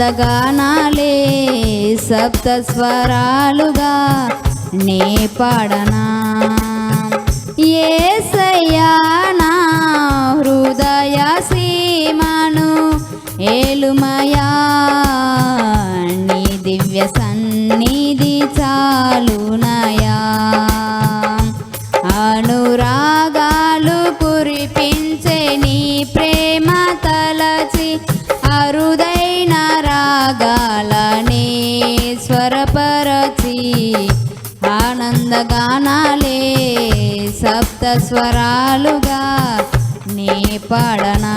ఆనందగానాలే సప్త స్వరాలుగా నే పాడనా? ఏసయ్యా నా హృదయ సీమను ఏలుమయా? గానాలే సప్త స్వరాలుగా నీ పాడనా?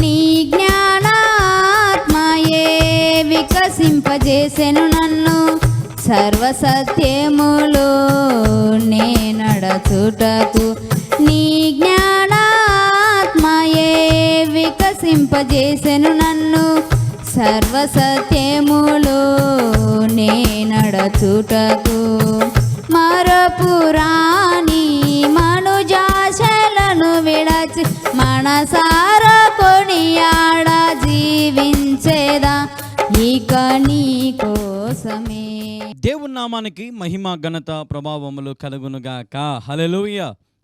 నీ జ్ఞానాత్మయే వికసింపజేసెను నన్ను సర్వసత్యములో నే నడచుటకు. నీ జ్ఞానాత్మయే వికసింపజేసెను నన్ను సర్వసత్యములు నే నడచుటకు మరపురాణి మనుజాశలను విడచి మనసార కొనియాడ జీవించేదా ఇక నీ కోసమే. దేవుని నామానికి మహిమ ఘనత ప్రభావములు కలుగునుగాక. హల్లెలూయ.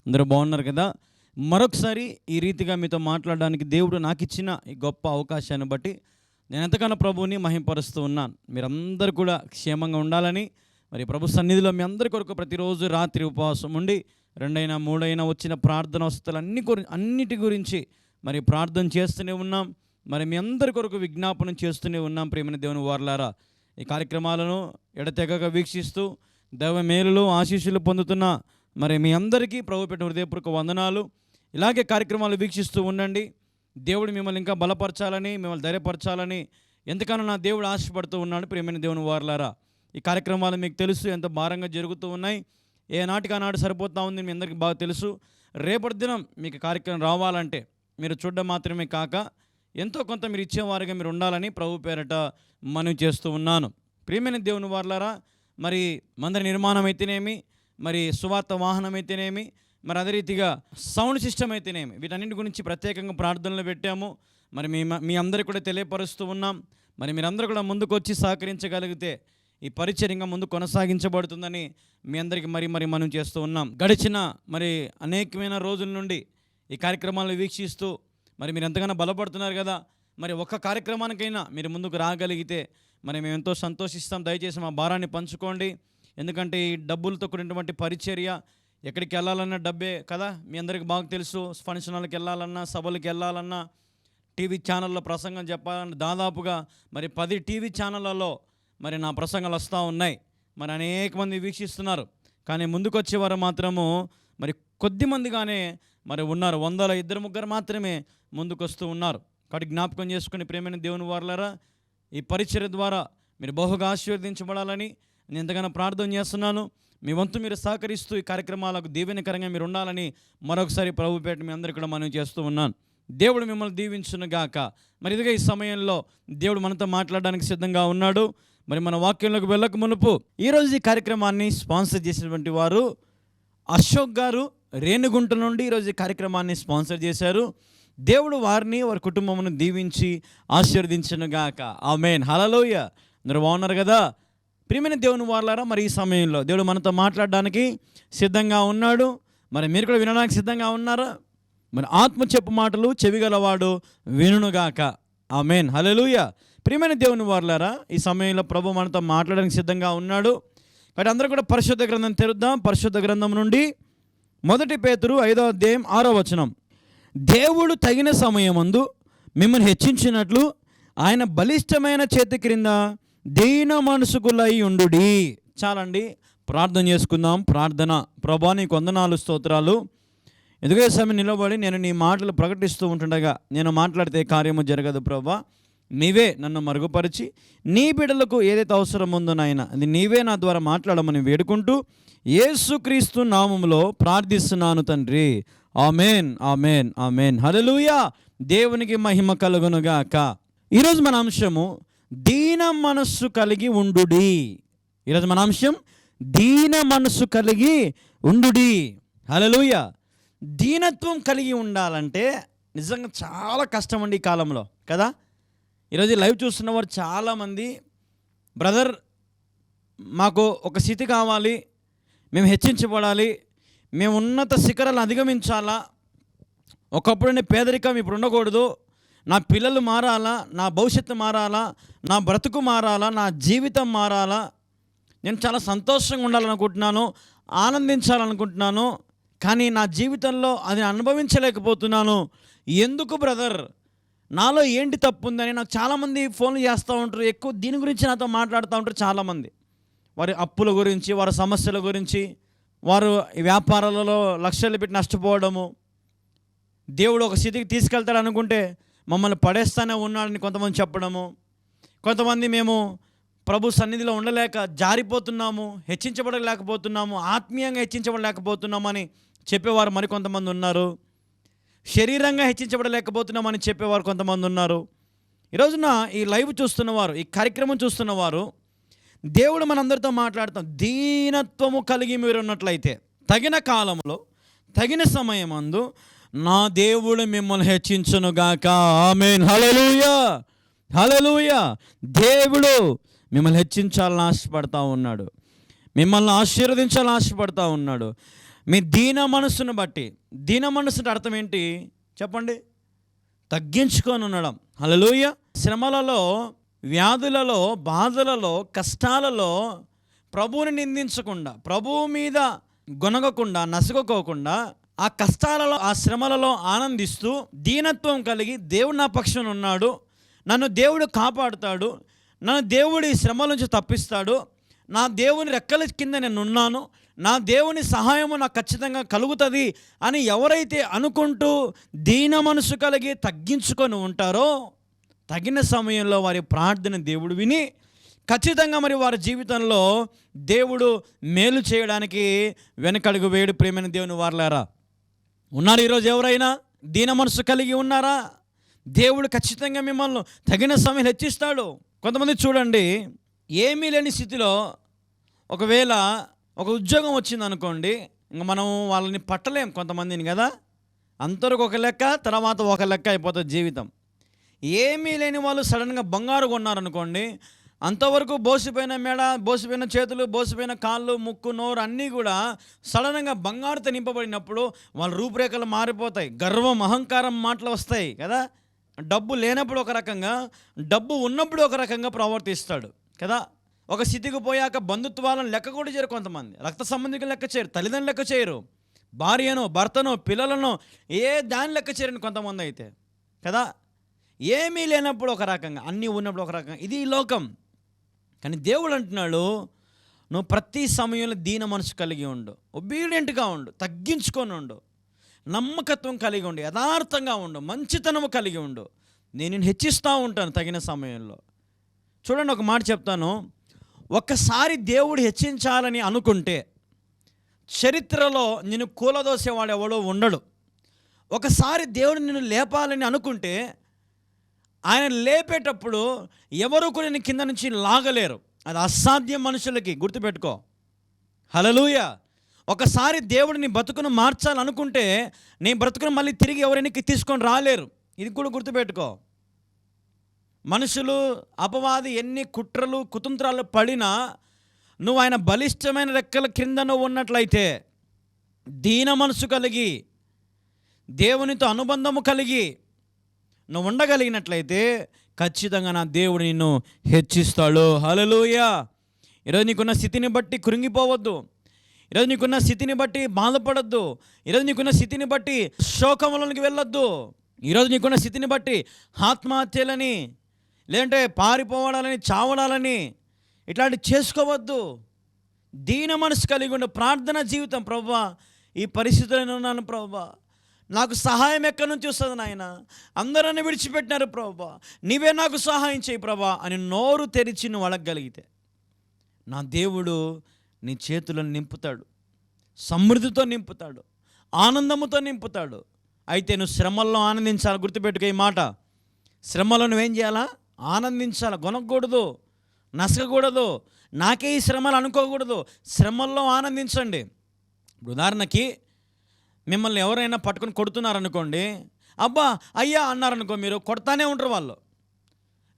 అందరూ బాగున్నారు కదా? మరొకసారి ఈ రీతిగా మీతో మాట్లాడడానికి దేవుడు నాకు ఇచ్చిన ఈ గొప్ప అవకాశాన్ని బట్టి నేను ఎంతగానో ప్రభువుని మహింపరుస్తూ ఉన్నాను. మీరందరూ కూడా క్షేమంగా ఉండాలని మరి ప్రభు సన్నిధిలో మీ అందరి కొరకు ప్రతిరోజు రాత్రి ఉపవాసం ఉండి రెండైనా మూడైనా వచ్చిన ప్రార్థన వస్తువులు అన్ని గురి అన్నిటి గురించి మరి ప్రార్థన చేస్తూనే ఉన్నాం. మరి మీ అందరి కొరకు విజ్ఞాపనం చేస్తూనే ఉన్నాం ప్రేమని దేవుని వారలారా. ఈ కార్యక్రమాలను ఎడతెగక వీక్షిస్తూ దైవ మేలులు ఆశీస్సులు పొందుతున్న మరి మీ అందరికీ ప్రభు పెట్టిన హృదయపూర్వక వందనాలు. ఇలాగే కార్యక్రమాలు వీక్షిస్తూ ఉండండి. దేవుడు మిమ్మల్ని ఇంకా బలపరచాలని మిమ్మల్ని ధైర్యపరచాలని ఎంతకన్నా నా దేవుడు ఆశపడుతూ ఉన్నాడు. ప్రేమైన దేవుని వారలారా ఈ కార్యక్రమాలు మీకు తెలుసు ఎంత భారంగా జరుగుతూ ఉన్నాయి. ఏ నాటికి ఆనాడు సరిపోతా ఉంది మీ అందరికీ బాగా తెలుసు. రేపటి దినం మీకు కార్యక్రమం రావాలంటే మీరు చూడడం మాత్రమే కాక ఎంతో కొంత మీరు ఇచ్చేవారుగా మీరు ఉండాలని ప్రభు పేరట మనవి చేస్తూ ఉన్నాను. ప్రియమైన దేవుని వార్లారా మరి మందిర నిర్మాణం అయితేనేమి మరి సువార్త వాహనం అయితేనేమి మరి అదే రీతిగా సౌండ్ సిస్టమ్ అయితేనేమి? వీటన్నిటి గురించి ప్రత్యేకంగా ప్రార్థనలు పెట్టాము. మరి మీ మీ అందరికీ కూడా తెలియపరుస్తూ ఉన్నాం. మరి మీరందరూ కూడా ముందుకు వచ్చి సహకరించగలిగితే ఈ పరిచయం ఇంకా ముందు కొనసాగించబడుతుందని మీ అందరికీ మరి మరి మనం చేస్తూ ఉన్నాం. గడిచిన మరి అనేకమైన రోజుల నుండి ఈ కార్యక్రమాలను వీక్షిస్తూ మరి మీరు ఎంతగానో బలపడుతున్నారు కదా. మరి ఒక్క కార్యక్రమానికైనా మీరు ముందుకు రాగలిగితే మరి మేము ఎంతో సంతోషిస్తాం. దయచేసి మా భారాన్ని పంచుకోండి. ఎందుకంటే ఈ డబ్బులతో కూడినటువంటి పరిచర్య ఎక్కడికి వెళ్ళాలన్నా డబ్బే కదా? మీ అందరికీ బాగా తెలుసు. ఫంక్షన్ హాల్కి వెళ్ళాలన్నా సభలకు వెళ్ళాలన్నా టీవీ ఛానల్లో ప్రసంగం చెప్పాలన్నా దాదాపుగా మరి పది టీవీ ఛానళ్ళలో మరి నా ప్రసంగాలు వస్తూ ఉన్నాయి. మరి అనేక మంది వీక్షిస్తున్నారు. కానీ ముందుకు వచ్చేవారు మాత్రము మరి కొద్ది మందిగానే మరి ఉన్నారు. వందల ఇద్దరు ముగ్గురు మాత్రమే ముందుకు వస్తూ ఉన్నారు. కాబట్టి జ్ఞాపకం చేసుకుని ప్రేమైన దేవుని వారులరా ఈ పరిచయ ద్వారా మీరు బహుగా ఆశీర్వదించబడాలని నేను ఎంతగానో ప్రార్థన చేస్తున్నాను. మీ వంతు మీరు సహకరిస్తూ ఈ కార్యక్రమాలకు దీవెనకరంగా మీరు ఉండాలని మరొకసారి ప్రభుపేట మీ అందరికీ కూడా మనం చేస్తూ ఉన్నాను. దేవుడు మిమ్మల్ని దీవించును గాక. మరి ఇదిగా ఈ సమయంలో దేవుడు మనతో మాట్లాడడానికి సిద్ధంగా ఉన్నాడు. మరి మన వాక్యంలోకి వెళ్ళక మునుపు ఈరోజు ఈ కార్యక్రమాన్ని స్పాన్సర్ చేసినటువంటి వారు అశోక్ గారు రేణుగుంట నుండి ఈరోజు ఈ కార్యక్రమాన్ని స్పాన్సర్ చేశారు. దేవుడు వారిని వారి కుటుంబమును దీవించి ఆశీర్వదించిన గాక. ఆ మెయిన్ హలలోయ మీరు బాగున్నారు కదా? ప్రియమైన దేవుని వాళ్ళారా మరి ఈ సమయంలో దేవుడు మనతో మాట్లాడడానికి సిద్ధంగా ఉన్నాడు. మరి మీరు కూడా వినడానికి సిద్ధంగా ఉన్నారా? మరి ఆత్మ చెప్పు మాటలు చెవిగలవాడు వినుగాక మెయిన్ హలలుయ ప్రియమైన దేవుని వారులారా ఈ సమయంలో ప్రభు మనతో మాట్లాడడానికి సిద్ధంగా ఉన్నాడు. కాబట్టి అందరూ కూడా పరిశుద్ధ గ్రంథం తెరుద్దాం. పరిశుద్ధ గ్రంథం నుండి మొదటి పేతురు ఐదో అధ్యాయం ఆరో వచనం. దేవుడు తగిన సమయమందు మిమ్మల్ని హెచ్చించినట్లు ఆయన బలిష్టమైన చేతి క్రింద దీన మనసుకులై ఉండుడి. చాలండి. ప్రార్థన చేసుకుందాం. ప్రార్థన. ప్రభా నీకు వందనాలు స్తోత్రాలు. ఎందుకే సమయం నిలబడి నేను నీ మాటలు ప్రకటిస్తూ ఉంటుండగా నేను మాట్లాడితే కార్యము జరగదు ప్రభా. నీవే నన్ను మరుగుపరిచి నీ బిడ్డలకు ఏదైతే అవసరం ఉందో నాయన అది నీవే నా ద్వారా మాట్లాడమని వేడుకుంటూ యేసుక్రీస్తు నామంలో ప్రార్థిస్తున్నాను తండ్రి. Amen amen amen. హలలుయా దేవునికి మహిమ కలుగునుగాక. ఈరోజు మన అంశము దీన మనస్సు కలిగి ఉండుడి. ఈరోజు మన అంశం దీన మనస్సు కలిగి ఉండుడి. హలలుయ దీనత్వం కలిగి ఉండాలంటే నిజంగా చాలా కష్టం అండి ఈ కాలంలో కదా? ఈరోజు లైవ్ చూస్తున్న వారు చాలామంది బ్రదర్ మాకు ఒక స్థితి కావాలి మేము హెచ్చించబడాలి మేము ఉన్నత శిఖరాలు అధిగమించాలా ఒకప్పుడు పేదరికం ఇప్పుడు ఉండకూడదు నా పిల్లలు మారాలా? నా భవిష్యత్తు మారాలా? నా బ్రతుకు మారాలా? నా జీవితం మారాలా? నేను చాలా సంతోషంగా ఉండాలనుకుంటున్నాను ఆనందించాలనుకుంటున్నాను కానీ నా జీవితంలో అది అనుభవించలేకపోతున్నాను. ఎందుకు బ్రదర్? నాలో ఏంటి తప్పు ఉందని నాకు చాలామంది ఫోన్లు చేస్తూ ఉంటారు ఎక్కువ దీని గురించి నాతో మాట్లాడుతూ ఉంటారు చాలామంది. వారి అప్పుల గురించి వారి సమస్యల గురించి వారు వ్యాపారాలలో లక్షలు పెట్టి నష్టపోవడము. దేవుడు ఒక స్థితికి తీసుకెళ్తాడు అనుకుంటే మమ్మల్ని పడేస్తానే ఉన్నాడని కొంతమంది చెప్పడము. కొంతమంది మేము ప్రభు సన్నిధిలో ఉండలేక జారిపోతున్నాము హెచ్చించబడలేకపోతున్నాము ఆత్మీయంగా హెచ్చించబడలేకపోతున్నామని చెప్పేవారు మరికొంతమంది ఉన్నారు. శరీరంగా హెచ్చించబడలేకపోతున్నామని చెప్పేవారు కొంతమంది ఉన్నారు. ఈరోజున ఈ లైవ్ చూస్తున్నవారు ఈ కార్యక్రమం చూస్తున్నవారు దేవుడు మనందరితో మాట్లాడతాం. దీనత్వము కలిగి మీరు ఉన్నట్లయితే తగిన కాలంలో తగిన సమయమందు నా దేవుడు మిమ్మల్ని హెచ్చించునుగాక ఆమెన్. హల్లెలూయా. హల్లెలూయా. దేవుడు మిమ్మల్ని హెచ్చించాలని ఆశపడతా ఉన్నాడు. మిమ్మల్ని ఆశీర్వదించాలని ఆశపడతా ఉన్నాడు. మీ దీన మనస్సును బట్టి దీన మనస్సు అర్థం ఏంటి? చెప్పండి. తగ్గించుకొని ఉండడం. హలలుయ శ్రమలలో వ్యాధులలో బాధలలో కష్టాలలో ప్రభువుని నిందించకుండా ప్రభువు మీద గొనగకుండా నసుగుకోకుండా ఆ కష్టాలలో ఆ శ్రమలలో ఆనందిస్తూ దీనత్వం కలిగి దేవుడు నా పక్షం ఉన్నాడు. నన్ను దేవుడు కాపాడుతాడు. నన్ను దేవుడి శ్రమల నుంచి తప్పిస్తాడు. నా దేవుని రెక్కల కింద నేను ఉన్నాను. నా దేవుని సహాయము నాకు ఖచ్చితంగా కలుగుతుంది అని ఎవరైతే అనుకుంటూ దీన మనసు కలిగి తగ్గించుకొని ఉంటారో తగిన సమయంలో వారి ప్రార్థన దేవుడు విని ఖచ్చితంగా మరి వారి జీవితంలో దేవుడు మేలు చేయడానికి వెనకడుగు వేడు ప్రేమైన దేవుని వారలారా. ఉన్నారు ఈరోజు ఎవరైనా? దీన మనసు కలిగి ఉన్నారా? దేవుడు ఖచ్చితంగా మిమ్మల్ని తగిన సమయం హెచ్చిస్తాడు. కొంతమంది చూడండి ఏమీ లేని స్థితిలో ఒకవేళ ఒక ఉద్యోగం వచ్చింది అనుకోండి ఇంకా మనం వాళ్ళని పట్టలేం కొంతమందిని కదా? అందరికి ఒక లెక్క తర్వాత ఒక లెక్క అయిపోతుంది జీవితం. ఏమీ లేని వాళ్ళు సడన్గా బంగారు కొన్నారనుకోండి అంతవరకు బోసిపోయిన మెడ బోసిపోయిన చేతులు బోసిపోయిన కాళ్ళు ముక్కు నోరు అన్నీ కూడా సడన్గా బంగారుతో నింపబడినప్పుడు వాళ్ళ రూపురేఖలు మారిపోతాయి. గర్వం అహంకారం మాటలు వస్తాయి కదా? డబ్బు లేనప్పుడు ఒక రకంగా డబ్బు ఉన్నప్పుడు ఒక రకంగా ప్రవర్తిస్తాడు కదా? ఒక స్థితికి పోయాక బంధుత్వాలను లెక్క కూడా చేయరు కొంతమంది. రక్త సంబంధికులు లెక్క చేయరు తల్లిదండ్రులు లెక్క చేయరు. భార్యను భర్తను పిల్లలను ఏ దాని లెక్క చేయరని కొంతమంది అయితే కదా? ఏమీ లేనప్పుడు ఒక రకంగా అన్నీ ఉన్నప్పుడు ఒక రకంగా. ఇది ఈ లోకం. కానీ దేవుడు అంటున్నాడు నువ్వు ప్రతి సమయంలో దీన మనసు కలిగి ఉండు. ఒబీడియంట్గా ఉండు. తగ్గించుకొని ఉండు. నమ్మకత్వం కలిగి ఉండు. యథార్థంగా ఉండు. మంచితనము కలిగి ఉండు. నేను హెచ్చిస్తూ ఉంటాను తగిన సమయంలో. చూడండి ఒక మాట చెప్తాను. ఒక్కసారి దేవుడు హెచ్చించాలని అనుకుంటే చరిత్రలో నిన్ను కూలదోసేవాడు ఎవడో ఉండడు. ఒకసారి దేవుడు నిన్ను లేపాలని అనుకుంటే ఆయన లేపేటప్పుడు ఎవరు కూడా నేను కింద నుంచి లాగలేరు. అది అసాధ్యం మనుషులకి. గుర్తుపెట్టుకో. హలలుయ ఒకసారి దేవుడు నీ బతుకును మార్చాలనుకుంటే నీ బ్రతుకును మళ్ళీ తిరిగి ఎవరైనా తీసుకొని రాలేరు. ఇది కూడా గుర్తుపెట్టుకో. మనుషులు అపవాది ఎన్ని కుట్రలు కుతంత్రాలు పడినా నువ్వు ఆయన బలిష్టమైన రెక్కల క్రింద నువ్వు ఉన్నట్లయితే దీన మనసు కలిగి దేవునితో అనుబంధము కలిగి నువ్వు ఉండగలిగినట్లయితే ఖచ్చితంగా నా దేవుడు నిన్ను హెచ్చిస్తాడు. హలలోయ ఈరోజు నీకున్న స్థితిని బట్టి కృంగిపోవద్దు. ఈరోజు నీకున్న స్థితిని బట్టి బాధపడద్దు. ఈరోజు నీకున్న స్థితిని బట్టి శోకములకి వెళ్ళొద్దు. ఈరోజు నీకున్న స్థితిని బట్టి ఆత్మహత్యలని లేదంటే పారిపోవడాలని చావడాలని ఇట్లాంటి చేసుకోవద్దు. దీన మనసు కలిగి ఉండే. ప్రార్థన జీవితం ప్రభా. ఈ పరిస్థితులను ఉన్నాను ప్రభా. నాకు సహాయం ఎక్కడి నుంచి వస్తుంది నాయన? అందరూ విడిచిపెట్టినారు ప్రభా. నీవే నాకు సహాయం చేయి ప్రభా అని నోరు తెరిచి నువ్వు అడగగలిగితే నా దేవుడు నీ చేతులను నింపుతాడు. సమృద్ధితో నింపుతాడు. ఆనందముతో నింపుతాడు. అయితే నువ్వు శ్రమల్లో ఆనందించాలి. గుర్తుపెట్టుకో ఈ మాట. శ్రమలో నువ్వేం చేయాలా? ఆనందించాలి. కొనకూడదు. నసకకూడదు నాకే ఈ శ్రమలు అనుకోకూడదు. శ్రమల్లో ఆనందించండి. ఉదాహరణకి మిమ్మల్ని ఎవరైనా పట్టుకొని కొడుతున్నారనుకోండి అబ్బా అయ్యా అన్నారనుకో మీరు కొడతానే ఉంటారు వాళ్ళు.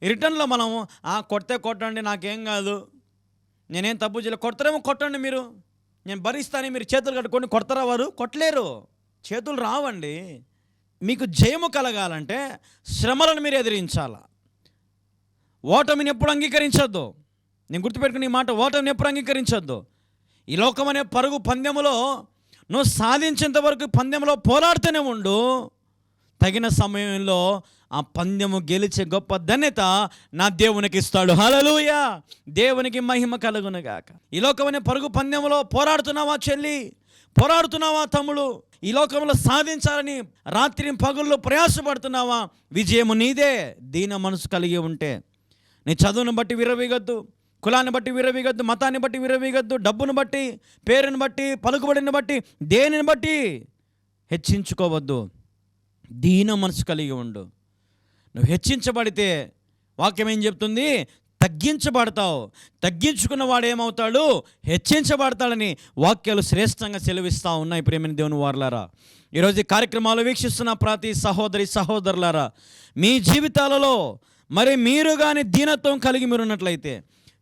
రిటర్న్లో మనం "ఆ, కొడితే కొట్టండి నాకేం కాదు. నేనేం తప్పు చేయలేదు కొడతారేమో కొట్టండి మీరు. నేను భరిస్తాను మీరు చేతులు కట్టుకొని కొడతారా వారు? కొట్టలేరు. చేతులు రావండి. మీకు జయము కలగాలంటే శ్రమలను మీరు ఎదిరించాలా. ఓటమిని ఎప్పుడు అంగీకరించొద్దు. నేను గుర్తుపెట్టుకుని ఈ మాట ఓటమిని ఎప్పుడు అంగీకరించొద్దు. ఈ లోకం అనే పరుగు పందెములో నువ్వు సాధించేంత వరకు పందెంలో పోరాడుతూనే ఉండు. తగిన సమయంలో ఆ పందెము గెలిచే గొప్ప ధన్యత నా దేవునికి ఇస్తాడు. హలలుయ దేవునికి మహిమ కలుగునుగాక. ఈ లోకమనే పరుగు పందెంలో పోరాడుతున్నావా చెల్లి? పోరాడుతున్నావా తమ్ముడు? ఈ లోకంలో సాధించాలని రాత్రి పగుల్లో ప్రయాసపడుతున్నావా? విజయము నీదే దీన మనసు కలిగి ఉంటే. నీ చదువును బట్టి విరవీగద్దు కులాన్ని బట్టి విరవీగద్దు మతాన్ని బట్టి విరవీగద్దు డబ్బును బట్టి పేరుని బట్టి పలుకుబడిని బట్టి దేనిని బట్టి? హెచ్చించుకోవద్దు. దీన మనసు కలిగి ఉండు. నువ్వు హెచ్చించబడితే వాక్యం ఏం చెప్తుంది? తగ్గించబడతావు. తగ్గించుకున్న వాడు ఏమవుతాడు? హెచ్చించబడతాడని వాక్యాలు శ్రేష్టంగా సెలవిస్తూ ఉన్నాయి ప్రేమిని దేవుని వారులారా. ఈరోజు ఈ కార్యక్రమాలు వీక్షిస్తున్న ప్రతి సహోదరి సహోదరులారా మీ జీవితాలలో మరి మీరు కానీ దీనత్వం కలిగి మీరు ఉన్నట్లయితే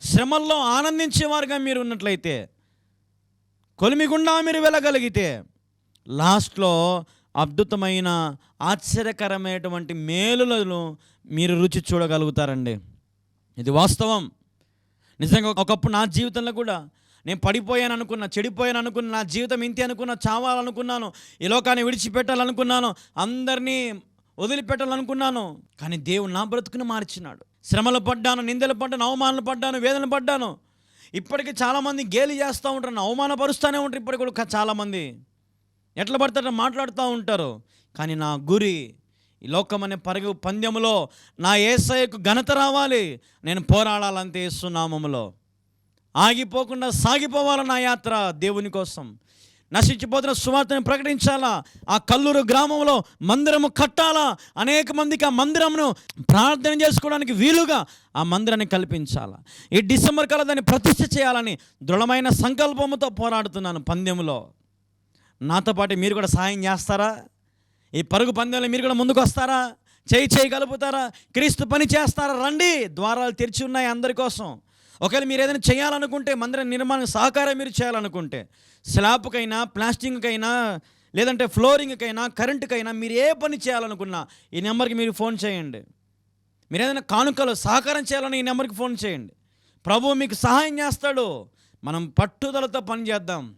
శ్రమల్లో ఆనందించేవారుగా మీరు ఉన్నట్లయితే కొలిమిగుండా మీరు వెళ్ళగలిగితే లాస్ట్లో అద్భుతమైన ఆశ్చర్యకరమైనటువంటి మేలులను మీరు రుచి చూడగలుగుతారండి. ఇది వాస్తవం. నిజంగా ఒకప్పుడు నా జీవితంలో కూడా నేను పడిపోయాను అనుకున్నా చెడిపోయాను అనుకున్నా నా జీవితం ఇంతే అనుకున్నా చావాలనుకున్నాను ఈ లోకాన్ని విడిచిపెట్టాలనుకున్నాను అందరినీ వదిలిపెట్టాలనుకున్నాను కానీ దేవుడు నా బ్రతుకుని మార్చినాడు. శ్రమలు పడ్డాను నిందలు పడ్డాను అవమానాలు పడ్డాను వేదన పడ్డాను. ఇప్పటికీ చాలామంది గేలి చేస్తూ ఉంటారు అవమానపరుస్తూనే ఉంటారు ఇప్పటికి కూడా చాలామంది. ఎట్లా పడతారో మాట్లాడుతూ ఉంటారు. కానీ నా గురి ఈ లోకం అనే పరుగు పందెములో నా ఏసయ్యకు ఘనత రావాలి. నేను పోరాడాలంతే యేసునామములో ఆగిపోకుండా సాగిపోవాలి నా యాత్ర దేవుని కోసం. నశించిపోతున్న సువార్తను ప్రకటించాలా? ఆ కల్లూరు గ్రామంలో మందిరము కట్టాలా? అనేక మందికి ఆ మందిరమును ప్రార్థన చేసుకోవడానికి వీలుగా ఆ మందిరాన్ని కల్పించాలా? ఈ డిసెంబర్ కల్లా దాన్ని ప్రతిష్ఠ చేయాలని దృఢమైన సంకల్పముతో పోరాడుతున్నాను పందెంలో నాతో పాటు మీరు కూడా సాయం చేస్తారా? ఈ పరుగు పందెంలో మీరు కూడా ముందుకు వస్తారా? చేయి చేయి క్రీస్తు పని చేస్తారా? రండి. ద్వారాలు తెరిచి ఉన్నాయి అందరి కోసం. ఒకవేళ మీరు ఏదైనా చేయాలనుకుంటే మందిర నిర్మాణం సహకారం మీరు చేయాలనుకుంటే స్లాబ్కైనా ప్లాస్టింగ్కైనా లేదంటే ఫ్లోరింగ్కైనా కరెంటుకైనా మీరు ఏ పని చేయాలనుకున్నా ఈ నెంబర్కి మీరు ఫోన్ చేయండి. మీరు ఏదైనా కానుకలు సహకారం చేయాలని ఈ నెంబర్కి ఫోన్ చేయండి. ప్రభువు మీకు సహాయం చేస్తాడు. మనం పట్టుదలతో పని చేద్దాం.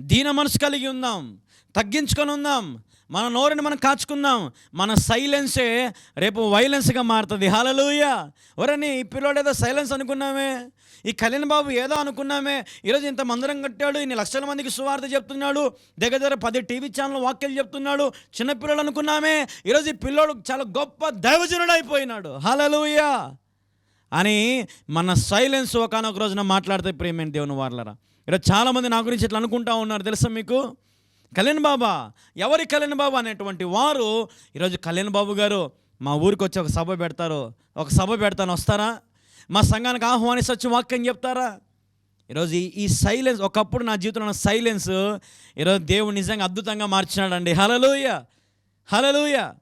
దీన మనసు కలిగి ఉందాం. తగ్గించుకొని ఉందాం. మన నోరుని మనం కాచుకుందాం. మన సైలెన్సే రేపు వైలెన్స్గా మారుతుంది. హలలుయ ఎవరని ఈ పిల్లోడు ఏదో సైలెన్స్ అనుకున్నామే. ఈ కళ్యాణ్ బాబు ఏదో అనుకున్నామే. ఈరోజు ఇంత మందిరం కట్టాడు ఇన్ని లక్షల మందికి సువార్త చెప్తున్నాడు దగ్గర దగ్గర పది టీవీ ఛానల్ వాక్యాలు చెప్తున్నాడు చిన్నపిల్లలు అనుకున్నామే. ఈరోజు ఈ పిల్లోడు చాలా గొప్ప దైవజనుడు అయిపోయినాడు. హలలుయ అని మన సైలెన్స్ ఒకనొక రోజున మాట్లాడితే ప్రేమేంటి దేవుని వార్లరా. ఈరోజు చాలామంది నా గురించి ఇట్లా అనుకుంటా ఉన్నారు. తెలుసా మీకు? కళ్యాణ్ బాబా ఎవరి కళ్యాణ్ బాబా అనేటువంటి వారు ఈరోజు కళ్యాణ్ బాబు గారు మా ఊరికి వచ్చి ఒక సభ పెడతారు. ఒక సభ పెడతాను వస్తారా? మా సంఘానికి ఆహ్వానించి వచ్చి వాక్యం చెప్తారా? ఈరోజు ఈ సైలెన్స్ ఒకప్పుడు నా జీవితంలో ఉన్న సైలెన్స్ ఈరోజు దేవుడు నిజంగా అద్భుతంగా మార్చినాడండి. హలలుయ హలలుయ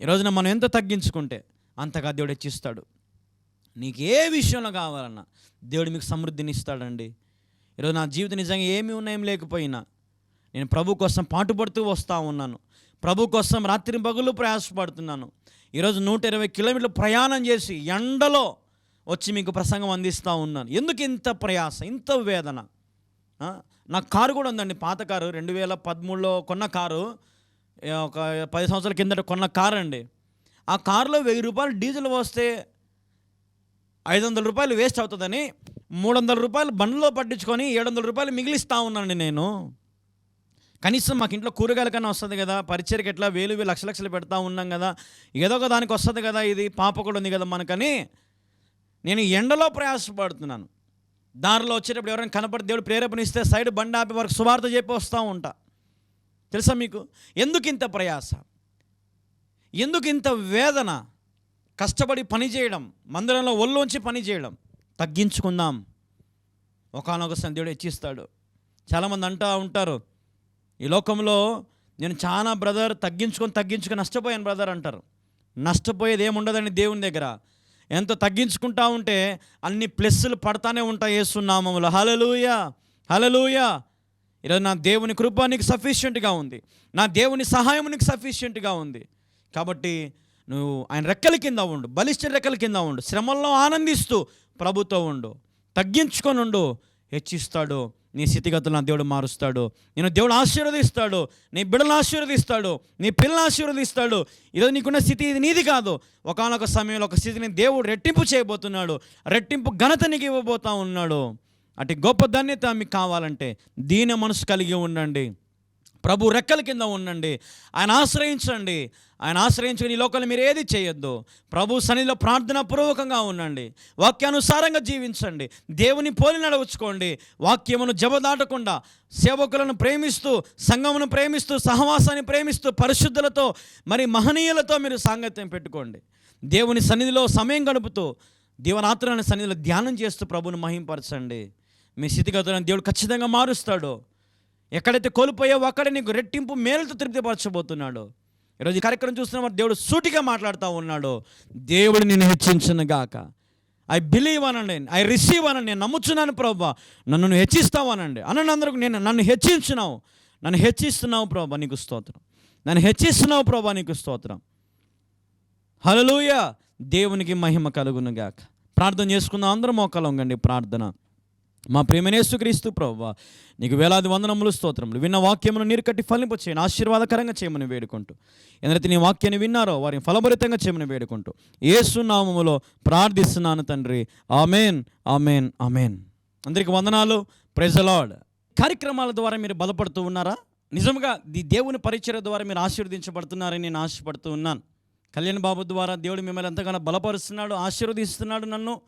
ఈరోజున మనం ఎంత తగ్గించుకుంటే అంతగా దేవుడు హెచ్చిస్తాడు. నీకు ఏ విషయంలో కావాలన్నా దేవుడు మీకు సమృద్ధిని ఇస్తాడండి. ఈరోజు నా జీవితం నిజంగా ఏమీ ఉన్నాయం లేకపోయినా నేను ప్రభు కోసం పాటుపడుతూ వస్తూ ఉన్నాను. ప్రభు కోసం రాత్రి పగులు ప్రయాసపడుతున్నాను. ఈరోజు నూట ఇరవై కిలోమీటర్లు ప్రయాణం చేసి ఎండలో వచ్చి మీకు ప్రసంగం అందిస్తూ ఉన్నాను. ఎందుకు ఇంత ప్రయాస ఇంత వేదన? నా కారు కూడా ఉందండి పాత కారు. రెండు వేల పదమూడులో కొన్న కారు ఒక పది సంవత్సరాల కిందట కొన్న కారు అండి. ఆ కారులో వెయ్యి రూపాయలు డీజిల్ వస్తే ఐదు వందల రూపాయలు వేస్ట్ అవుతుందని మూడు వందల రూపాయలు బండ్లో పట్టించుకొని ఏడు వందల రూపాయలు మిగిలిస్తూ ఉన్నానండి నేను. కనీసం మాకు ఇంట్లో కూరగాయల కన్నా వస్తుంది కదా పరిచయకి ఎట్లా వేలు వేలు లక్ష లక్షలు పెడతా ఉన్నాం కదా ఏదో ఒక దానికి వస్తుంది కదా ఇది పాప కూడా ఉంది కదా మనకని. నేను ఎండలో ప్రయాసపడుతున్నాను. దారిలో వచ్చేటప్పుడు ఎవరైనా కనపడి దేవుడు ప్రేరేపణిస్తే సైడ్ బండి ఆపి వరకు సువార్త చెప్పి వస్తూ ఉంటా. తెలుసా మీకు? ఎందుకు ఇంత ప్రయాస? ఎందుకు ఇంత వేదన? కష్టపడి పని చేయడం మందిరంలో ఒళ్ళోంచి పని చేయడం తగ్గించుకుందాం. ఒకనొక దేవుడు హెచ్చిస్తాడు. చాలామంది అంటూ ఉంటారు ఈ లోకంలో నేను చాలా బ్రదర్ తగ్గించుకొని తగ్గించుకొని నష్టపోయాను బ్రదర్ అంటారు. నష్టపోయేది ఏముండదండి దేవుని దగ్గర. ఎంత తగ్గించుకుంటా ఉంటే అన్ని ప్లస్సులు పడతానే ఉంటాయి ఏసునామములు. హలలుయ హలలుయ ఈరోజు నా దేవుని కృప నీకు సఫిషియెంట్గా ఉంది. నా దేవుని సహాయం నీకు సఫిషియెంట్గా ఉంది. కాబట్టి నువ్వు ఆయన రెక్కల కింద ఉండు బలిష్ట రెక్కల కింద ఉండు శ్రమల్లో ఆనందిస్తూ ప్రభుతో ఉండు తగ్గించుకొని ఉండు హెచ్చిస్తాడు నీ స్థితిగతులు నా దేవుడు మారుస్తాడు. నేను దేవుడు ఆశీర్వదిస్తాడు. నీ బిడ్డలను ఆశీర్వదిస్తాడు. నీ పిల్లలను ఆశీర్వదిస్తాడు. ఈరోజు నీకున్న స్థితి ఇది నీది కాదు. ఒకనొక సమయంలో ఒక స్థితిని దేవుడు రెట్టింపు చేయబోతున్నాడు. రెట్టింపు ఘనత నీకు ఇవ్వబోతా ఉన్నాడు. అటు గొప్ప ధన్యత మీకు కావాలంటే దీన మనసు కలిగి ఉండండి. ప్రభు రెక్కల కింద ఉండండి. ఆయన ఆశ్రయించండి. ఆయన ఆశ్రయించుకుని ఈ లోకంలో మీరు ఏది చేయొద్దు. ప్రభు సన్నిధిలో ప్రార్థన పూర్వకంగా ఉండండి. వాక్యానుసారంగా జీవించండి. దేవుని పోలి నడవచ్చుకోండి. వాక్యమును జబదాటకుండా సేవకులను ప్రేమిస్తూ సంఘమును ప్రేమిస్తూ సహవాసాన్ని ప్రేమిస్తూ పరిశుద్ధులతో మరి మహనీయులతో మీరు సాంగత్యం పెట్టుకోండి. దేవుని సన్నిధిలో సమయం గడుపుతూ దీవనాత్రులని సన్నిధిలో ధ్యానం చేస్తూ ప్రభుని మహింపరచండి. మీ స్థితిగతులను దేవుడు ఖచ్చితంగా మారుస్తాడు. ఎక్కడైతే కోల్పోయావో అక్కడ నీకు రెట్టింపు మేలుతో తృప్తిపరచబోతున్నాడు. ఈరోజు ఈ కార్యక్రమం చూస్తున్న దేవుడు సూటిగా మాట్లాడుతూ ఉన్నాడు. దేవుడు నిన్ను హెచ్చించను గాక. ఐ బిలీవ్ అనండి. ఐ రిసీవ్ అనండి. నేను నమ్ముచున్నాను ప్రభా. నన్ను నువ్వు హెచ్చిస్తావు అనండి. అనందరికి నేను నన్ను హెచ్చించున్నావు. నన్ను హెచ్చిస్తున్నావు ప్రభా నీకు స్తోత్రం. నన్ను హెచ్చిస్తున్నావు ప్రభా నీకు స్తోత్రం. హలలుయ దేవునికి మహిమ కలుగును గాక. ప్రార్థన చేసుకుందాం. అందరం మోకాలంగండి ప్రార్థన. మా ప్రేమనేసుక్రీస్తు ప్రభు నీకు వేలాది వందనములు స్తోత్రములు. విన్న వాక్యమును నీరు కట్టి ఫలింప చేయను ఆశీర్వాదకరంగా చేయమని వేడుకుంటూ. ఎందరైతే నీ వాక్యాన్ని విన్నారో వారిని ఫలభరితంగా చేయమని వేడుకుంటూ. ఏసునామములో ప్రార్థిస్తున్నాను తండ్రి. Amen amen amen. అందరికి వందనాలు. ప్రెజలాడ్ కార్యక్రమాల ద్వారా మీరు బలపడుతూ ఉన్నారా? నిజంగా ఈ దేవుని పరిచయ ద్వారా మీరు ఆశీర్వదించబడుతున్నారని నేను ఆశపడుతూ ఉన్నాను. కళ్యాణ్ బాబు ద్వారా దేవుడు మిమ్మల్ని ఎంతగానో బలపరుస్తున్నాడు ఆశీర్వదిస్తున్నాడు నన్ను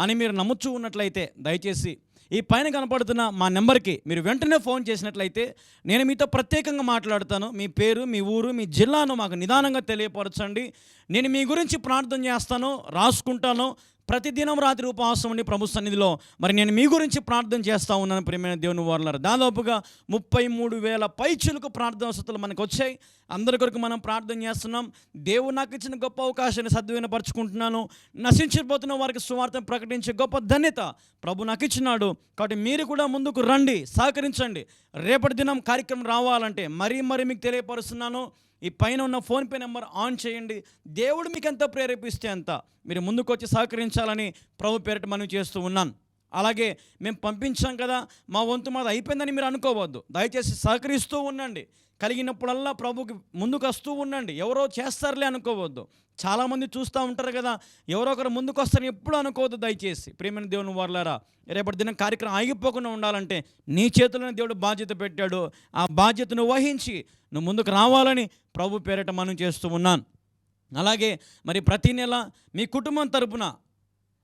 అని మీరు నమ్ముచూ ఉన్నట్లయితే దయచేసి ఈ పైన కనపడుతున్న మా నెంబర్కి మీరు వెంటనే ఫోన్ చేసినట్లయితే నేను మీతో ప్రత్యేకంగా మాట్లాడతాను. మీ పేరు మీ ఊరు మీ జిల్లాను మాకు నిదానంగా తెలియపరచండి. నేను మీ గురించి ప్రార్థన చేస్తాను రాసుకుంటాను. ప్రతిదినం రాత్రి ఉపవాసం ఉండి ప్రభు సన్నిధిలో మరి నేను మీ గురించి ప్రార్థన చేస్తూ ఉన్నాను ప్రియమైన దేవుని వారులారు. దాదాపుగా ముప్పై మూడు వేల పైచులకు ప్రార్థన వసతులు మనకు వచ్చాయి. అందరి కొరకు మనం ప్రార్థన చేస్తున్నాం. దేవుడు నాకు ఇచ్చిన గొప్ప అవకాశాన్ని సద్వినపరుచుకుంటున్నాను. నశించిపోతున్న వారికి సువార్తను ప్రకటించే గొప్ప ధన్యత ప్రభు నాకు ఇచ్చినాడు. కాబట్టి మీరు కూడా ముందుకు రండి సహకరించండి. రేపటి దినం కార్యక్రమం రావాలంటే మరీ మరీ మీకు తెలియపరుస్తున్నాను. ఈ పైన ఉన్న ఫోన్పే నెంబర్ ఆన్ చేయండి. దేవుడు మీకు ఎంత ప్రేరేపిస్తే అంత. మీరు ముందుకు వచ్చి సహకరించాలని ప్రభు పేరిట మనం చేస్తూ ఉన్నాను. అలాగే మేము పంపించాం కదా మా వంతు మాది అయిపోయిందని మీరు అనుకోవద్దు. దయచేసి సహకరిస్తూ ఉండండి. కలిగినప్పుడల్లా ప్రభుకి ముందుకు వస్తూ ఉండండి. ఎవరో చేస్తారులే అనుకోవద్దు. చాలామంది చూస్తూ ఉంటారు కదా ఎవరో ఒకరు ముందుకు వస్తారని ఎప్పుడు అనుకోవద్దు దయచేసి. ప్రేమైన దేవుని వర్లారా రేపటి దినం కార్యక్రమం ఆగిపోకుండా ఉండాలంటే నీ చేతుల్లోనే దేవుడు బాధ్యత పెట్టాడు. ఆ బాధ్యతను వహించి నువ్వు ముందుకు రావాలని ప్రభు పేరిట మనం చేస్తూ ఉన్నాను అలాగే మరి ప్రతి నెల మీ కుటుంబం తరపున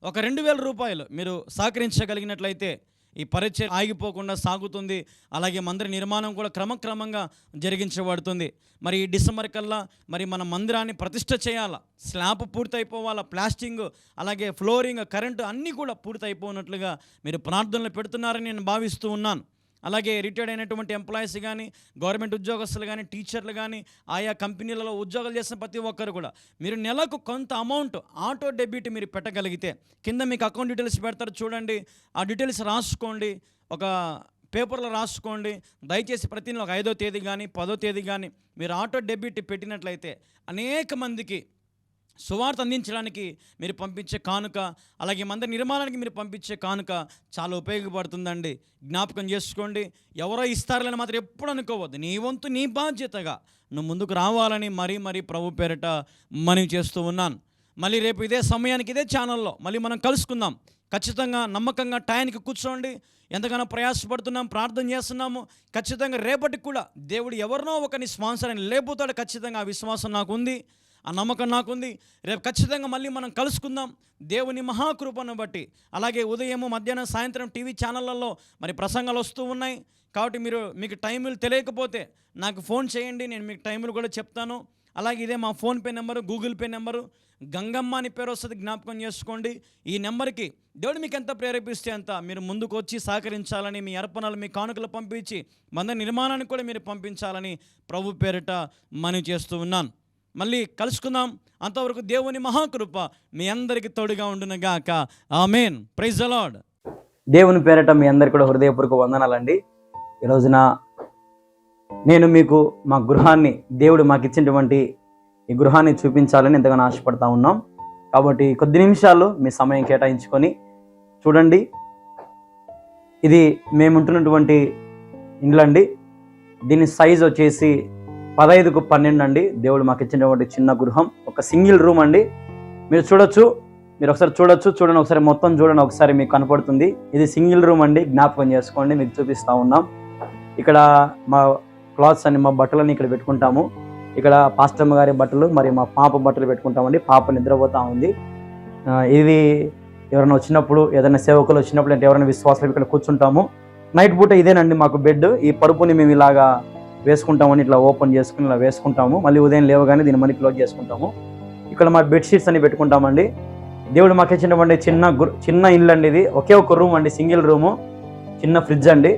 ఒక రెండు వేల రూపాయలు మీరు సహకరించగలిగినట్లయితే ఈ పరిచయం ఆగిపోకుండా సాగుతుంది. అలాగే మందిర నిర్మాణం కూడా క్రమక్రమంగా జరిగించబడుతుంది. మరి ఈ డిసెంబర్ కల్లా మరి మన మందిరాన్ని ప్రతిష్ట చేయాలా స్లాబ్ పూర్తయిపోవాలా ప్లాస్టింగ్ అలాగే ఫ్లోరింగ్ కరెంటు అన్నీ కూడా పూర్తయిపోయినట్లుగా మీరు ప్రార్థనలు పెడుతున్నారని నేను భావిస్తూ ఉన్నాను. అలాగే రిటైర్డ్ అయినటువంటి ఎంప్లాయీస్ కానీ గవర్నమెంట్ ఉద్యోగస్తులు కానీ టీచర్లు కానీ ఆయా కంపెనీలలో ఉద్యోగాలు చేసిన ప్రతి ఒక్కరు కూడా మీరు నెలకు కొంత అమౌంట్ ఆటో డెబిట్ మీరు పెట్టగలిగితే కింద మీకు అకౌంట్ డీటెయిల్స్ పెడతారు చూడండి ఆ డీటెయిల్స్ రాసుకోండి ఒక పేపర్లో రాసుకోండి దయచేసి ప్రతి నెల ఒక ఐదో తేదీ కానీ పదో తేదీ కానీ మీరు ఆటో డెబిట్ పెట్టినట్లయితే అనేక మందికి సువార్త అందించడానికి మీరు పంపించే కానుక అలాగే మందిర నిర్మాణానికి మీరు పంపించే కానుక చాలా ఉపయోగపడుతుందండి. జ్ఞాపకం చేసుకోండి. ఎవరో ఇస్తారని మాత్రం ఎప్పుడు అనుకోవద్దు. నీ వంతు నీ బాధ్యతగా నువ్వు ముందుకు రావాలని మరీ మరీ ప్రభు పేరిట మనవి చేస్తూ ఉన్నాను. మళ్ళీ రేపు ఇదే సమయానికి ఇదే ఛానల్లో మళ్ళీ మనం కలుసుకుందాం. ఖచ్చితంగా నమ్మకంగా టయానికి కూర్చోండి. ఎంతగానో ప్రయాసపడుతున్నాం ప్రార్థన చేస్తున్నాము. ఖచ్చితంగా రేపటికి కూడా దేవుడు ఎవరినో ఒకరిని స్పాన్సర్ అని లేపుతాడు. ఖచ్చితంగా ఆ విశ్వాసం నాకు ఉంది. ఆ నమ్మకం నాకుంది. రేపు ఖచ్చితంగా మళ్ళీ మనం కలుసుకుందాం. దేవుని మహాకృపను బట్టి. అలాగే ఉదయము మధ్యాహ్నం సాయంత్రం టీవీ ఛానళ్ళల్లో మరి ప్రసంగాలు వస్తూ ఉన్నాయి. కాబట్టి మీరు మీకు టైములు తెలియకపోతే నాకు ఫోన్ చేయండి. నేను మీకు టైములు కూడా చెప్తాను. అలాగే ఇదే మా PhonePe number Google Pay number. Gangamma అని పేరు వస్తుంది. జ్ఞాపకం చేసుకోండి. ఈ నెంబర్కి దేవుడు మీకు ఎంత ప్రేరేపిస్తే అంత మీరు ముందుకు వచ్చి సహకరించాలని మీ అర్పణలు మీ కానుకలు పంపించి మంద నిర్మాణానికి కూడా మీరు పంపించాలని ప్రభు పేరిట మనవి చేస్తూ ఉన్నాను. మళ్ళీ కలుసుకుందాం. అంతవరకు దేవుని మహాకృప మీ అందరికీ తోడుగా ఉండునుగాక ఆమెన్. ప్రైజ్ అలాడ్ దేవుని పేరట మీ అందరికి కూడా హృదయపూర్వక వందనాలండి. ఈ రోజున నేను మీకు మా గృహాన్ని దేవుడు మాకు ఇచ్చినటువంటి ఈ గృహాన్ని చూపించాలని ఎంతగానో ఆశపడతా ఉన్నాం. కాబట్టి కొద్ది నిమిషాలు మీ సమయం కేటాయించుకొని చూడండి. ఇది మేముంటున్నటువంటి ఇండ్లండి. దీని సైజ్ వచ్చేసి పదహైదుకు పన్నెండు అండి దేవుడు మాకు ఇచ్చినటువంటి చిన్న గృహం. ఒక సింగిల్ రూమ్ అండి. మీరు చూడొచ్చు మీరు ఒకసారి చూడొచ్చు చూడండి ఒకసారి మొత్తం చూడండి ఒకసారి మీకు కనపడుతుంది. ఇది సింగిల్ రూమ్ అండి జ్ఞాపకం చేసుకోండి మీకు చూపిస్తూ ఉన్నాం. ఇక్కడ మా క్లాత్స్ అని మా బట్టలని ఇక్కడ పెట్టుకుంటాము. ఇక్కడ పాస్టమ్మ గారి బట్టలు మరి మా పాప బట్టలు పెట్టుకుంటామండి. పాప నిద్రపోతూ ఉంది. ఇది ఎవరైనా వచ్చినప్పుడు ఏదైనా సేవకులు వచ్చినప్పుడు అంటే ఎవరైనా విశ్వాసాలు ఇక్కడ కూర్చుంటాము. నైట్ పూట ఇదేనండి మాకు బెడ్. ఈ పరుపుని మేము ఇలాగా వేసుకుంటామని ఇట్లా ఓపెన్ చేసుకుని ఇలా వేసుకుంటాము. మళ్ళీ ఉదయం లేవగానే దీన్ని మళ్ళీ క్లోజ్ చేసుకుంటాము. ఇక్కడ మా బెడ్షీట్స్ అని పెట్టుకుంటామండి. దేవుడు మాకు ఇచ్చినటువంటి చిన్న చిన్న ఇల్లు అండి ఇది. ఒకే ఒక రూమ్ అండి సింగిల్ రూము. చిన్న ఫ్రిడ్జ్ అండి.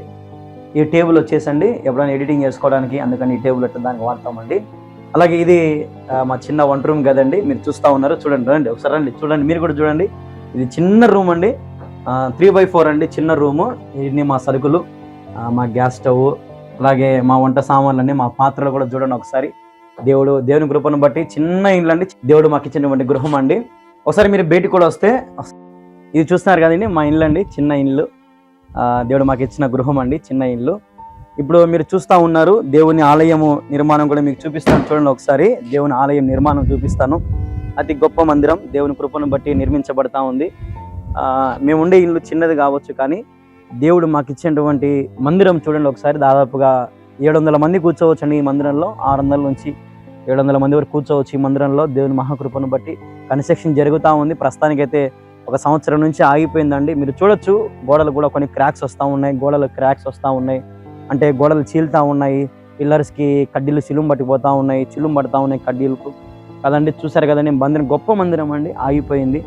ఈ టేబుల్ వచ్చేసండి. ఎప్పుడైనా ఎడిటింగ్ చేసుకోవడానికి అందుకని ఈ టేబుల్ అట్లా దానికి వాడతామండి. అలాగే ఇది మా చిన్న వంట రూమ్ కదండి. మీరు చూస్తూ ఉన్నారు. చూడండి రండి. ఒకసారి రండి. చూడండి. మీరు కూడా చూడండి. ఇది చిన్న రూమ్ అండి. త్రీ బై ఫోర్ అండి. చిన్న రూము. ఇన్ని మా సరుకులు మా గ్యాస్ స్టవ్ అలాగే మా వంట సామాన్లన్నీ మా పాత్రలు కూడా చూడండి ఒకసారి. దేవుడు దేవుని కృపను బట్టి చిన్న ఇండ్లు అండి. దేవుడు మాకు ఇచ్చినటువంటి గృహం అండి. ఒకసారి మీరు బయటికి కూడా వస్తే ఇది చూస్తున్నారు కదండి మా ఇల్లు అండి చిన్న ఇల్లు దేవుడు మాకు ఇచ్చిన గృహం అండి చిన్న ఇల్లు ఇప్పుడు మీరు చూస్తూ ఉన్నారు దేవుని ఆలయము నిర్మాణం కూడా మీకు చూపిస్తాను. చూడండి ఒకసారి దేవుని ఆలయం నిర్మాణం చూపిస్తాను. అతి గొప్ప మందిరం దేవుని కృపను బట్టి నిర్మించబడతా ఉంది. మేము ఉండే ఇల్లు చిన్నది కావచ్చు కానీ దేవుడు మాకు ఇచ్చినటువంటి మందిరం చూడండి ఒకసారి. దాదాపుగా ఏడు వందల మంది కూర్చోవచ్చు అండి ఈ మందిరంలో. ఆరు వందల నుంచి ఏడు వందల మంది వరకు కూర్చోవచ్చు ఈ మందిరంలో. దేవుని మహాకృపను బట్టి కన్స్ట్రక్షన్ జరుగుతూ ఉంది. ప్రస్తుతానికైతే ఒక సంవత్సరం నుంచి ఆగిపోయిందండి. మీరు చూడొచ్చు గోడలు కూడా కొన్ని క్రాక్స్ వస్తూ ఉన్నాయి. గోడలు క్రాక్స్ వస్తూ ఉన్నాయి. అంటే గోడలు చీలుతూ ఉన్నాయి. పిల్లర్స్కి కడ్డీలు చిలుం పట్టిపోతూ ఉన్నాయి. చిలుం పడతా ఉన్నాయి కడ్డీలకు. కదండి చూసారు కదండి మందిరం గొప్ప మందిరం అండి. ఆగిపోయింది.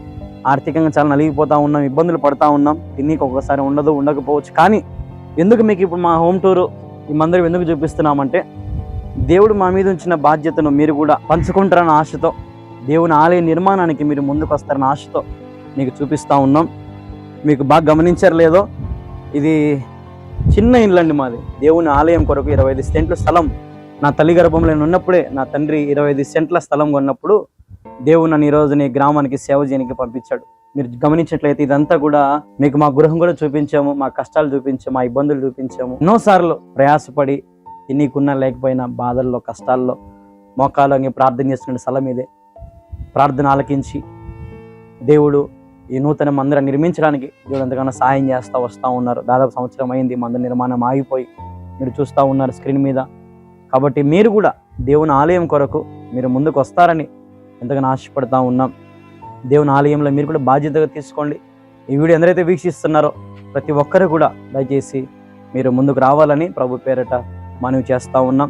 ఆర్థికంగా చాలా నలిగిపోతూ ఉన్నాం ఇబ్బందులు పడతా ఉన్నాం. తిన్నీకి ఒక్కొక్కసారి ఉండదు ఉండకపోవచ్చు. కానీ ఎందుకు మీకు ఇప్పుడు మా హోమ్ టూర్ ఈ మందిరం ఎందుకు చూపిస్తున్నామంటే దేవుడు మా మీద ఉంచిన బాధ్యతను మీరు కూడా పంచుకుంటారన్న ఆశతో దేవుని ఆలయ నిర్మాణానికి మీరు ముందుకు వస్తారన్న ఆశతో మీకు చూపిస్తూ ఉన్నాం. మీకు బాగా గమనించారు లేదో ఇది చిన్న ఇల్లండి మాది. దేవుని ఆలయం కొరకు ఇరవై ఐదు సెంట్ల స్థలం. నా తల్లి గర్భంలో ఉన్నప్పుడే నా తండ్రి ఇరవై ఐదు సెంట్ల స్థలం కొన్నప్పుడు దేవుడు నన్ను ఈ నీ గ్రామానికి సేవ చేయడానికి పంపించాడు. మీరు గమనించినట్లయితే ఇదంతా కూడా మీకు మా గృహం కూడా చూపించాము మా కష్టాలు చూపించాము మా ఇబ్బందులు చూపించాము. ఎన్నోసార్లు ప్రయాసపడి నీకున్నా లేకపోయినా బాధల్లో కష్టాల్లో మోకాలు ప్రార్థన చేస్తున్న స్థలం ఇదే ప్రార్థన ఆలకించి దేవుడు ఈ నూతన మందిరం నిర్మించడానికి దేవుడు ఎంతగానో సహాయం చేస్తూ వస్తూ ఉన్నారు. దాదాపు సంవత్సరం అయింది మందిర నిర్మాణం ఆగిపోయి మీరు చూస్తూ ఉన్నారు స్క్రీన్ మీద. కాబట్టి మీరు కూడా దేవుని ఆలయం కొరకు మీరు ముందుకు వస్తారని ఎంతగానో ఆశపడతా ఉన్నాం. దేవుని ఆలయంలో మీరు కూడా బాధ్యతగా తీసుకోండి. ఈ వీడియో ఎందరైతే వీక్షిస్తున్నారో ప్రతి ఒక్కరు కూడా దయచేసి మీరు ముందుకు రావాలని ప్రభు పేరట మనవి చేస్తూ ఉన్నాం.